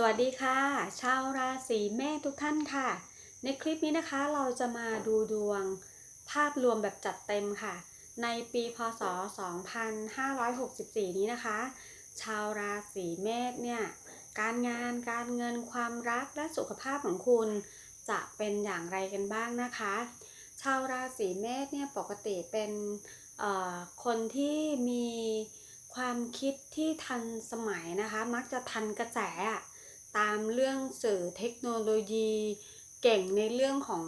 สวัสดีค่ะ ชาวราศีเมษทุกท่านค่ะ ในคลิปนี้นะคะเราจะมาดูดวงภาพรวมแบบจัดเต็มค่ะ ในปีพศ 2564 นี้นะคะ ชาวราศีเมษเนี่ย การงานการเงินความรักและสุขภาพของคุณจะเป็นอย่างไรกันบ้างนะคะ ชาวราศีเมษเนี่ยปกติเป็นคนที่มีความคิดที่ทันสมัยนะคะ มักจะทันกระแสอะ ตามเรื่องสื่อเทคโนโลยี เก่งในเรื่องของ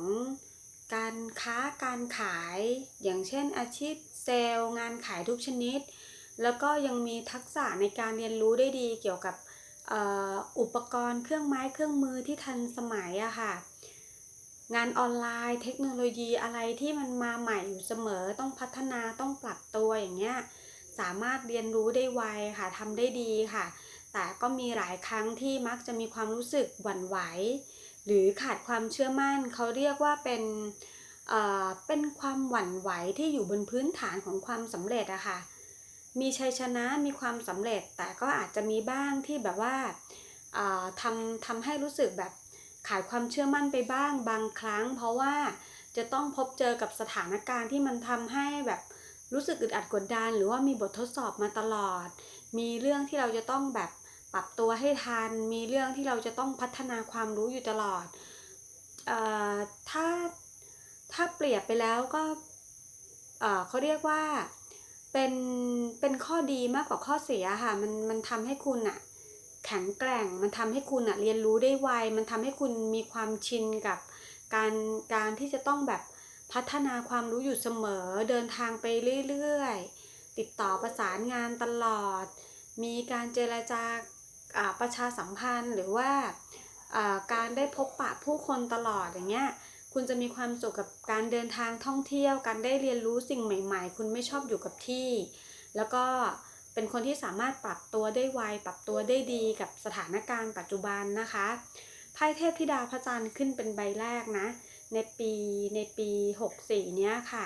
การค้าการขาย อย่างเช่นอาชีพเซลล์งานขายทุกชนิด แล้วก็ยังมีทักษะในการเรียนรู้ได้ดีเกี่ยวกับออุปกรณ์เครื่องไม้เครื่องมือที่ทันสมัยอะค่ะ งานออนไลน์เทคโนโลยีอะไรที่มันมาใหม่อยู่เสมอต้องพัฒนาต้องปรับตัวอย่างเงี้ยสามารถเรียนรู้ได้ไวค่ะทำได้ดีค่ะ แต่ก็มีหลายครั้งที่มักจะมีความรู้สึกหวั่นไหว หรือขาดความเชื่อมั่น เขาเรียกว่าเป็นเอ่อเป็นความหวั่นไหวที่อยู่บนพื้นฐานของความสำเร็จอะค่ะ มีชัยชนะมีความสำเร็จ แต่ก็อาจจะมีบ้างที่แบบว่าเอ่อทำทำให้รู้สึกแบบขาดความเชื่อมั่นไปบ้างบางครั้ง เพราะว่าจะต้องพบเจอกับสถานการณ์ที่มันทำให้แบบรู้สึกอึดอัดกดดัน หรือว่ามีบททดสอบมาตลอด มีเรื่องที่เราจะต้องแบบ ปรับตัวให้ทัน มีเรื่องที่เราจะต้องพัฒนาความรู้อยู่ตลอดออถ้าถ้าเปรียบไปแล้วก็เขาเรียกว่าเป็นเป็นข้อดีมากกว่าข้อเสียค่ะมันมันทำให้คุณอะแข็งแกร่ง มันทำให้คุณอะเรียนรู้ได้ไว มันทำให้คุณมีความชินกับการการที่จะต้องแบบพัฒนาความรู้อยู่เสมอเดินทางไปเรื่อยๆ ติดต่อประสานงานตลอด มีการเจรจาอ่า ประชาสัมพันธ์หรือว่าการได้พบปะผู้คนตลอดอย่างเงี้ยคุณจะมีความสุขกับการเดินทางท่องเที่ยว การได้เรียนรู้สิ่งใหม่ ๆ คุณไม่ชอบอยู่กับที่ แล้วก็เป็นคนที่สามารถปรับตัวได้ไว ปรับตัวได้ดีกับสถานการณ์ปัจจุบันนะคะไพ่เทพธิดาพระจันทร์ขึ้นเป็นใบแรกนะ ในปีในปี 64 เนี้ยค่ะ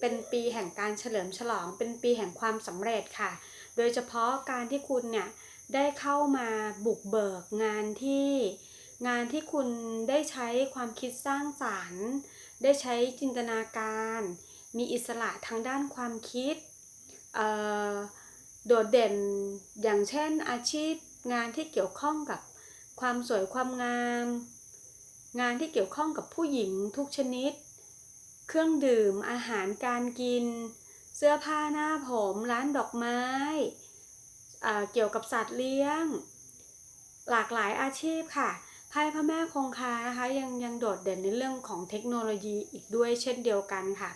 เป็นปีแห่งการเฉลิมฉลอง เป็นปีแห่งความสำเร็จค่ะ โดยเฉพาะการที่คุณเนี่ย ได้เข้ามาบุกเบิกงานที่งานที่คุณได้ใช้ความคิดสร้างสารรค์ ได้ใช้จินตนาการ มีอิสระทางด้านความคิด โดดเด่นอย่างเช่นอาชีพงานที่เกี่ยวข้องกับความสวยความงาม งานที่เกี่ยวข้องกับผู้หญิงทุกชนิด เครื่องดื่มอาหารการกิน เสื้อผ้าหน้าผมร้านดอกไม้ เกี่ยวกับสัตว์เลี้ยง หลากหลายอาชีพค่ะไพ่พระแม่คงคานะคะยังยังโดดเด่นในเรื่องของเทคโนโลยีอีกด้วยเช่นเดียวกันค่ะ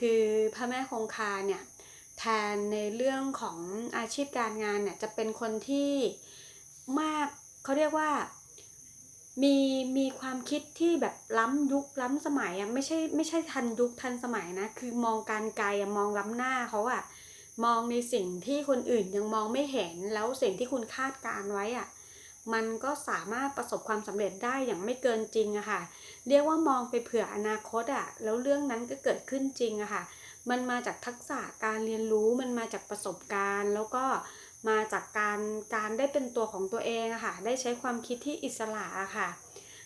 คือพระแม่คงคาเนี่ยแทนในเรื่องของอาชีพการงานเนี่ยจะเป็นคนที่มากเขาเรียกว่ามีมีความคิดที่แบบล้ำยุคล้ำสมัยอะไม่ใช่ไม่ใช่ทันยุคทันสมัยนะ คือมองการไกลมองล้ำหน้าเขาอะ มองในสิ่งที่คนอื่นยังมองไม่เห็นแล้วสิ่งที่คุณคาดการไว้อะมันก็สามารถประสบความสำเร็จได้อย่างไม่เกินจริงอะค่ะ เรียกว่ามองไปเผื่ออนาคตอะแล้วเรื่องนั้นก็เกิดขึ้นจริงอะค่ะ มันมาจากทักษะการเรียนรู้มันมาจากประสบการณ์ แล้วก็มาจากการการได้เป็นตัวของตัวเองอะค่ะ ได้ใช้ความคิดที่อิสระอะค่ะ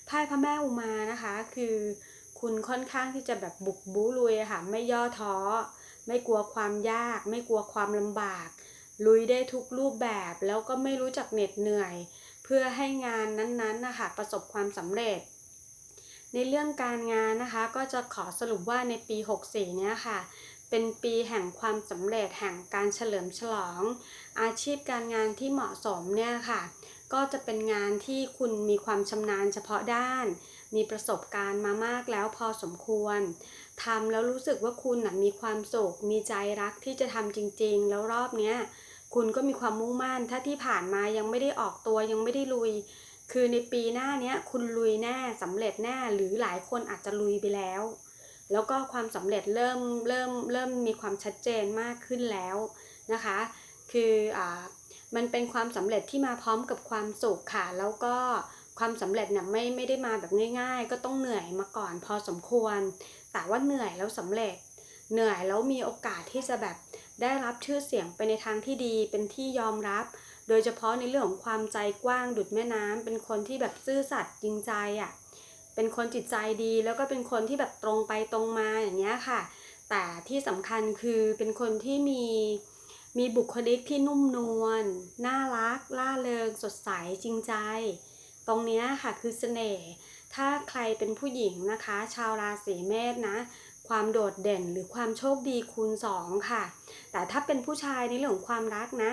ไพ่พระแม่อุมานะคะ คือ คุณค่อนข้างที่จะแบบบุกบู๊ลุยอะค่ะ ไม่ย่อท้อ ไม่กลัวความยาก ไม่กลัวความลำบาก ลุยได้ทุกรูปแบบแล้วก็ไม่รู้จักเหน็ดเหนื่อย เพื่อให้งานนั้นๆนะคะประสบความสำเร็จ ในเรื่องการงานนะคะ ก็จะขอสรุปว่าในปี 64 เนี้ยค่ะเป็นปีแห่งความสำเร็จแห่งการเฉลิมฉลอง อาชีพการงานที่เหมาะสมเนี่ยค่ะ ก็จะเป็นงานที่คุณมีความชำนาญเฉพาะด้าน มีประสบการณ์มามากแล้วพอสมควรทำแล้วรู้สึกว่าคุณนะมีความสุข มีใจรักที่จะทำจริง ๆ แล้วรอบเนี้ยคุณก็มีความมุ่งมั่น ถ้าที่ผ่านมายังไม่ได้ออกตัวยังไม่ได้ลุย คือในปีหน้าเนี้ยคุณลุยแน่สำเร็จแน่หรือหลายคนอาจจะลุยไปแล้ว แล้วก็ความสำเร็จเริ่มเริ่มเริ่มมีความชัดเจนมากขึ้นแล้วนะคะ คืออ่ามันเป็นความสำเร็จที่มาพร้อมกับความสุขค่ะ แล้วก็ ความสำเร็จเนี่ยไม่ไม่ได้มาแบบง่ายๆ ก็ต้องเหนื่อยมาก่อนพอสมควร แต่ว่าเหนื่อยแล้วสำเร็จ เหนื่อยแล้วมีโอกาสที่จะแบบได้รับชื่อเสียงไปในทางที่ดีเป็นที่ยอมรับ โดยเฉพาะในเรื่องของความใจกว้างดุดแม่น้ำเป็นคนที่แบบซื่อสัตย์จริงใจอะเป็นคนจิตใจดีแล้วก็เป็นคนที่แบบตรงไปตรงมาอย่างเงี้ยค่ะ แต่ที่สำคัญคือเป็นคนที่มีมีบุคลิกที่นุ่มนวลน่ารักล่าเริงสดใสจริงใจ ตรงนี้ค่ะคือเสน่ห์ ถ้าใครเป็นผู้หญิงนะคะ ชาวราศีเมษนะ ความโดดเด่นหรือความโชคดีคูณสองค่ะ แต่ถ้าเป็นผู้ชายในเรื่องของความรักนะ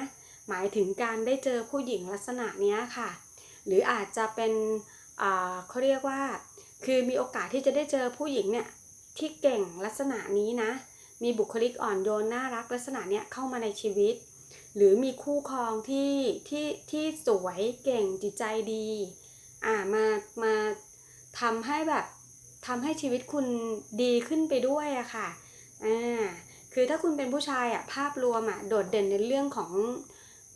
หมายถึงการได้เจอผู้หญิงลักษณะนี้ค่ะ หรืออาจจะเป็นเขาเรียกว่า คือมีโอกาสที่จะได้เจอผู้หญิงเนี่ยที่เก่งลักษณะนี้นะ มีบุคลิกอ่อนโยนน่ารักลักษณะเนี้ยเข้ามาในชีวิต หรือมีคู่ครองที่ที่ที่สวยเก่งจิตใจดี อ่ามามาทำให้แบบทำให้ชีวิตคุณดีขึ้นไปด้วยอะค่ะอ่าคือถ้าคุณเป็นผู้ชายอะภาพรวมอะโดดเด่นในเรื่องของ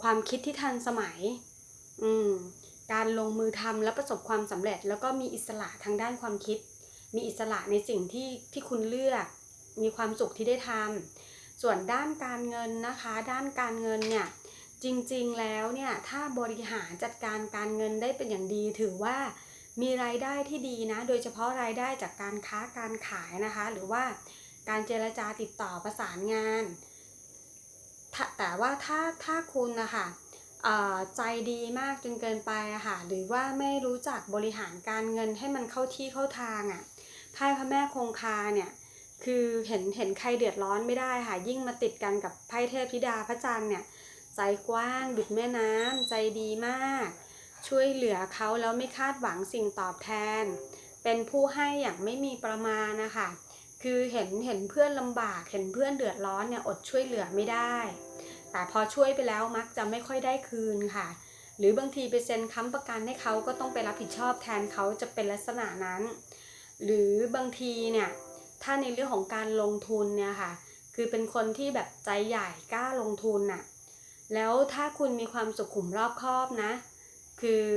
ความคิดที่ทันสมัยอืมการลงมือทำและประสบความสำเร็จ แล้วก็มีอิสระทางด้านความคิด มีอิสระในสิ่งที่ที่คุณเลือก มีความสุขที่ได้ทำส่วนด้านการเงินนะคะ ด้านการเงินเนี่ย จริงๆแล้วเนี่ยถ้าบริหารจัดการการเงินได้เป็นอย่างดี ถือว่ามีรายได้ที่ดีนะ โดยเฉพาะรายได้จากการค้าการขายนะคะ หรือว่าการเจรจาติดต่อประสานงาน แต่ว่าถ้าถ้าคุณนะคะใจดีมากจนเกินไปอะค่ะ หรือว่าไม่รู้จักบริหารการเงินให้มันเข้าที่เข้าทางอะไพ่พระแม่คงคาเนี่ยคือเห็นเห็นใครเดือดร้อนไม่ได้ค่ะ ยิ่งมาติดกันกับไพ่เทพธิดาพระจันทร์เนี่ย ใจกว้างดุดแม่น้ำใจดีมาก ช่วยเหลือเขาแล้วไม่คาดหวังสิ่งตอบแทน เป็นผู้ให้อย่างไม่มีประมาณนะคะคือเห็นเห็นเพื่อนลำบากเห็นเพื่อนเดือดร้อนเนี่ยอดช่วยเหลือไม่ได้ แต่พอช่วยไปแล้วมักจะไม่ค่อยได้คืนค่ะ หรือบางทีไปเซ็นค้ำประกันให้เขาก็ต้องไปรับผิดชอบแทนเขาจะเป็นลักษณะนั้น หรือบางทีเนี่ยถ้าในเรื่องของการลงทุนเนี่ยค่ะ คือเป็นคนที่แบบใจใหญ่กล้าลงทุนน่ะ แล้วถ้าคุณมีความสุขุมรอบคอบนะ คือ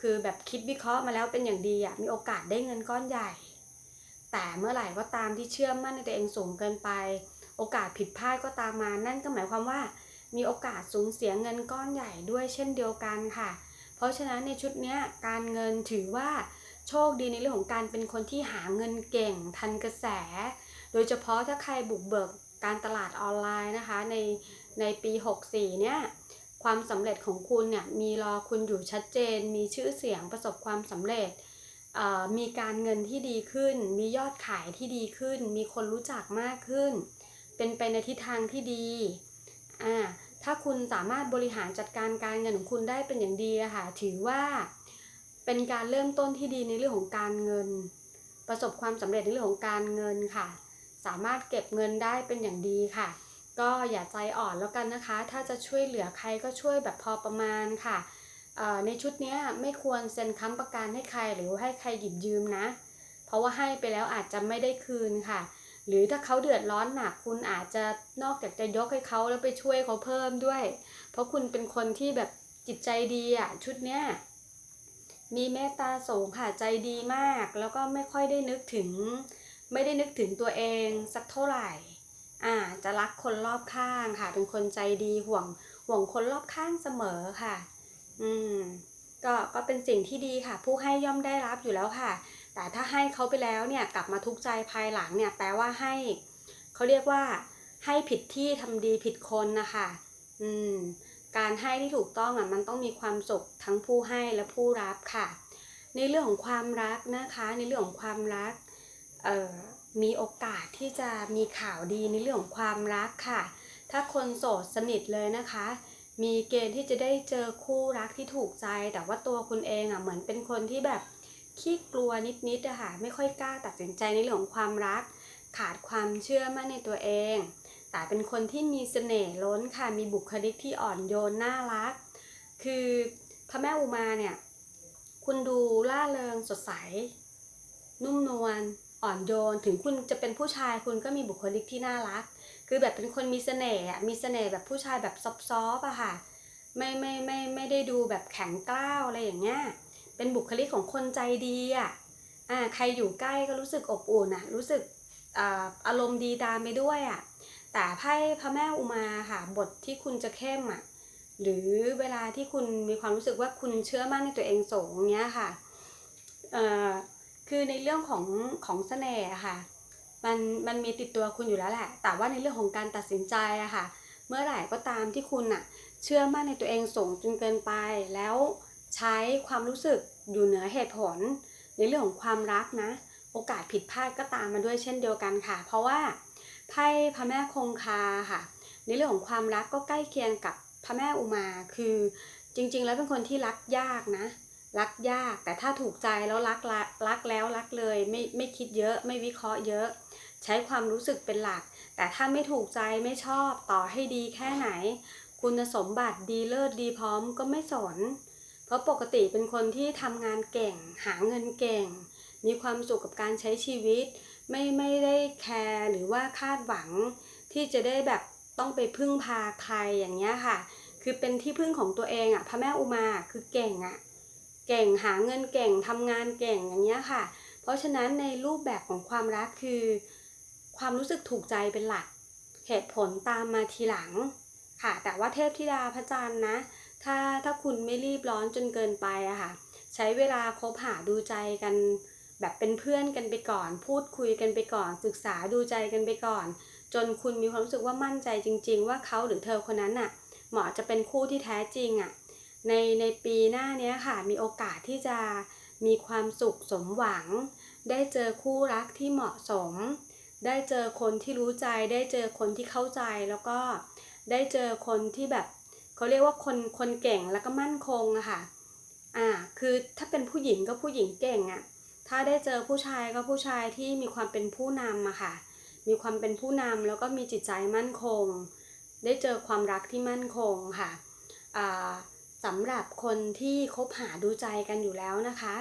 คือแบบคิดวิเคราะห์มาแล้วเป็นอย่างดีอะมีโอกาสได้เงินก้อนใหญ่ แต่เมื่อไหร่ก็ตามที่เชื่อมั่นในตัวเองสูงเกินไป โอกาสผิดพลาดก็ตามมา นั่นก็หมายความว่า มีโอกาสสูญเสียเงินก้อนใหญ่ด้วยเช่นเดียวกันค่ะ เพราะฉะนั้นในชุดเนี้ยการเงินถือว่าโชคดีในเรื่องของการเป็นคนที่หาเงินเก่งทันกระแส โดยเฉพาะถ้าใครบุกเบิกการตลาดออนไลน์นะคะ ใน ในปี 64 เนี่ยความสำเร็จของคุณเนี่ยมีรอคุณอยู่ชัดเจน มีชื่อเสียงประสบความสำเร็จ มีการเงินที่ดีขึ้น มียอดขายที่ดีขึ้น มีคนรู้จักมากขึ้น เป็นไปในทิศทางที่ดีอ่าถ้าคุณสามารถบริหารจัดการการเงินของคุณได้เป็นอย่างดีอะค่ะถือว่าเป็นการเริ่มต้นที่ดีในเรื่องของการเงิน ประสบความสำเร็จในเรื่องของการเงินค่ะ สามารถเก็บเงินได้เป็นอย่างดีค่ะ ก็อย่าใจอ่อนแล้วกันนะคะ ถ้าจะช่วยเหลือใครก็ช่วยแบบพอประมาณค่ะ ในชุดนี้ไม่ควรเซ็นค้ำประกันให้ใครหรือให้ใครหยิบยืมนะ เพราะว่าให้ไปแล้วอาจจะไม่ได้คืนค่ะ หรือถ้าเขาเดือดร้อนหนักคุณอาจจะนอกจากจะยกให้เขาแล้วไปช่วยเขาเพิ่มด้วย เพราะคุณเป็นคนที่แบบจิตใจดีอะชุดเนี้ยมีเมตตาสูงค่ะใจดีมาก แล้วก็ไม่ค่อยได้นึกถึง ไม่ได้นึกถึงตัวเองสักเท่าไหร่ อ่าจะรักคนรอบข้างค่ะ เป็นคนใจดีห่วงห่วงคนรอบข้างเสมอค่ะ อืมก็ก็เป็นสิ่งที่ดีค่ะ ผู้ให้ย่อมได้รับอยู่แล้วค่ะ แต่ถ้าให้เขาไปแล้วเนี่ยกลับมาทุกข์ใจภายหลังเนี่ยแปลว่าให้เขาเรียกว่า ให้ผิดที่ทำดีผิดคนนะคะอืมการให้ที่ถูกต้องอะมันต้องมีความสุขทั้งผู้ให้และผู้รับค่ะ ในเรื่องของความรักนะคะ ในเรื่องของความรักเอ่อ มีโอกาสที่จะมีข่าวดีในเรื่องของความรักค่ะ ถ้าคนโสดสนิทเลยนะคะ มีเกณฑ์ที่จะได้เจอคู่รักที่ถูกใจ แต่ว่าตัวคุณเองอะเหมือนเป็นคนที่แบบขี้กลัวนิดๆอะค่ะไม่ค่อยกล้าตัดสินใจในเรื่องของความรัก ขาดความเชื่อมั่นในตัวเอง แต่เป็นคนที่มีเสน่ห์ล้นค่ะ มีบุคลิกที่อ่อนโยนน่ารัก คือพระแม่อุมาเนี่ย คุณดูล่าเริงสดใส นุ่มนวล อ่อนโยน ถึงคุณจะเป็นผู้ชายคุณก็มีบุคลิกที่น่ารัก คือแบบเป็นคนมีเสน่ห์อะมีเสน่ห์แบบผู้ชายแบบซอฟๆอะค่ะ ไม่ไม่ไม่ไม่ได้ดูแบบแข็งกล้าวอะไรอย่างเงี้ย เป็นบุคลิกของคนใจดีอะอ่าใครอยู่ใกล้ก็รู้สึกอบอุ่นอะรู้สึกอารมณ์ดีตามไปด้วยอะแต่ไพ่พระแม่อุมาค่ะ บทที่คุณจะเข้มอะหรือเวลาที่คุณมีความรู้สึกว่าคุณเชื่อมั่นในตัวเองสูงเนี้ยค่ะเอ่อ คือในเรื่องของของเสน่ห์อะค่ะ มันมันมีติดตัวคุณอยู่แล้วแหละ แต่ว่าในเรื่องของการตัดสินใจอะค่ะ เมื่อไหร่ก็ตามที่คุณอะเชื่อมั่นในตัวเองสูงจนเกินไป แล้วใช้ความรู้สึกอยู่เหนือเหตุผล ในเรื่องของความรักนะ โอกาสผิดพลาดก็ตามมาด้วยเช่นเดียวกันค่ะ เพราะว่าไพ่พระแม่คงคาค่ะ ในเรื่องของความรักก็ใกล้เคียงกับพระแม่อุมา คือจริงๆ แล้วเป็นคนที่รักยากนะ รักยาก แต่ถ้าถูกใจแล้วรักรักแล้วรักเลยไม่ไม่คิดเยอะไม่วิเคราะห์เยอะ ใช้ความรู้สึกเป็นหลัก แต่ถ้าไม่ถูกใจไม่ชอบต่อให้ดีแค่ไหน คุณสมบัติดีเลิศดีพร้อมก็ไม่สน เพราะปกติเป็นคนที่ทำงานเก่ง หาเงินเก่ง มีความสุขกับการใช้ชีวิต ไม่ไม่ได้แคร์หรือว่าคาดหวัง ที่จะได้แบบต้องไปพึ่งพาใครอย่างเงี้ยค่ะ คือเป็นที่พึ่งของตัวเองอะพระแม่อุมาคือเก่งอะ เก่งหาเงินเก่งทำงานเก่งอย่างเงี้ยค่ะ เพราะฉะนั้นในรูปแบบของความรักคือ ความรู้สึกถูกใจเป็นหลัก เหตุผลตามมาทีหลังค่ะ แต่ว่าเทพธิดาพระจันทร์นะ ถ้าถ้าคุณไม่รีบร้อนจนเกินไปอะค่ะ ใช้เวลาคบหาดูใจกัน แบบเป็นเพื่อนกันไปก่อน พูดคุยกันไปก่อน ศึกษาดูใจกันไปก่อน จนคุณมีความรู้สึกว่ามั่นใจจริง ๆ ว่าเขาหรือเธอคนนั้นน่ะเหมาะจะเป็นคู่ที่แท้จริงอะ ในในปีหน้านี้ค่ะมีโอกาสที่จะมีความสุขสมหวัง ได้เจอคู่รักที่เหมาะสม ได้เจอคนที่รู้ใจ ได้เจอคนที่เข้าใจแล้วก็ได้เจอคนที่แบบเขาเรียกว่าคนคนเก่งแล้วก็มั่นคงอะค่ะอ่าคือถ้าเป็นผู้หญิงก็ผู้หญิงเก่งอะถ้าได้เจอผู้ชายก็ผู้ชายที่มีความเป็นผู้นำอะค่ะ มีความเป็นผู้นำแล้วก็มีจิตใจมั่นคง ได้เจอความรักที่มั่นคงค่ะอ่า สำหรับคนที่คบหาดูใจกันอยู่แล้วนะคะ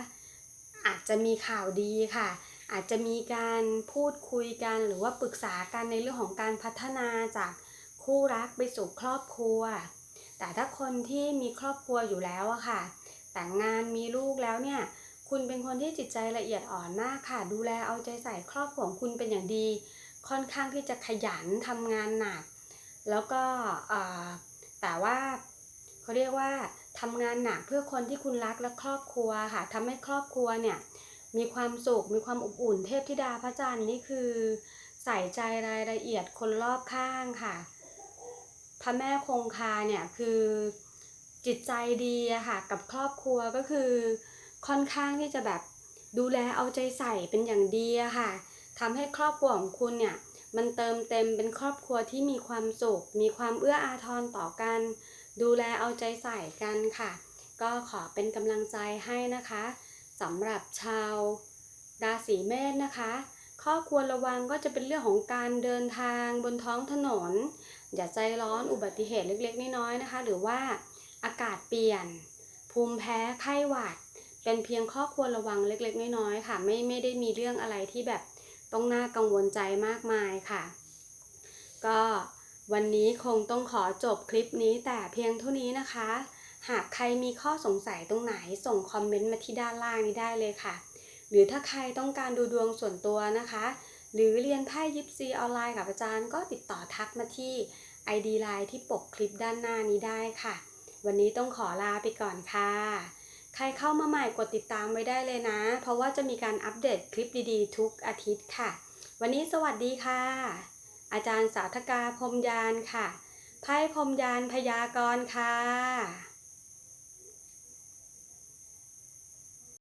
อาจจะมีข่าวดีค่ะ อาจจะมีการพูดคุยกันหรือว่าปรึกษากันในเรื่องของการพัฒนาจากคู่รักไปสู่ครอบครัว แต่ถ้าคนที่มีครอบครัวอยู่แล้วอะค่ะ แต่งงานมีลูกแล้วเนี่ย คุณเป็นคนที่จิตใจละเอียดอ่อนมากค่ะ ดูแลเอาใจใส่ครอบครัวของคุณเป็นอย่างดี ค่อนข้างที่จะขยันทำงานหนัก แล้วก็แต่ว่า เขาเรียกว่าทำงานหนักเพื่อคนที่คุณรักและครอบครัวค่ะทำให้ครอบครัวเนี่ยมีความสุขมีความอบอุ่นเทพธิดาพระจันทร์นี่คือ ใส่ใจรายละเอียดคนรอบข้างค่ะ พระแม่คงคาเนี่ยคือจิตใจดีอะค่ะกับครอบครัวก็คือค่อนข้างที่จะแบบดูแลเอาใจใส่เป็นอย่างดีอะค่ะทำให้ครอบครัวของคุณเนี่ยมันเติมเต็มเป็นครอบครัวที่มีความสุข มีความเอื้ออาทรต่อกัน ดูแลเอาใจใส่กันค่ะ ก็ขอเป็นกำลังใจให้นะคะสำหรับชาวราศีเมษนะคะข้อควรระวังก็จะเป็นเรื่องของการเดินทางบนท้องถนน อย่าใจร้อนอุบัติเหตุเล็กๆ น้อยๆนะคะ หรือว่าอากาศเปลี่ยน ภูมิแพ้ไข้หวัด เป็นเพียงข้อควรระวังเล็กๆ น้อยๆค่ะ ไม่ไม่ได้มีเรื่องอะไรที่แบบต้องน่ากังวลใจมากมายค่ะ ก็ วันนี้คงต้องขอจบคลิปนี้แต่เพียงเท่านี้นะคะ หากใครมีข้อสงสัยตรงไหนส่งคอมเมนต์มาที่ด้านล่างนี้ได้เลยค่ะ หรือถ้าใครต้องการดูดวงส่วนตัวนะคะ หรือเรียนไพ่ยิปซีออนไลน์กับอาจารย์ก็ติดต่อทักมาที่ ID Line ที่ปกคลิปด้านหน้านี้ได้ค่ะ วันนี้ต้องขอลาไปก่อนค่ะ ใครเข้ามาใหม่กดติดตามไว้ได้เลยนะ เพราะว่าจะมีการอัปเดตคลิปดีๆ ทุกอาทิตย์ค่ะ วันนี้สวัสดีค่ะ อาจารย์สาธกาพรมยานค่ะไพ่พรมยานพยากรณ์ค่ะ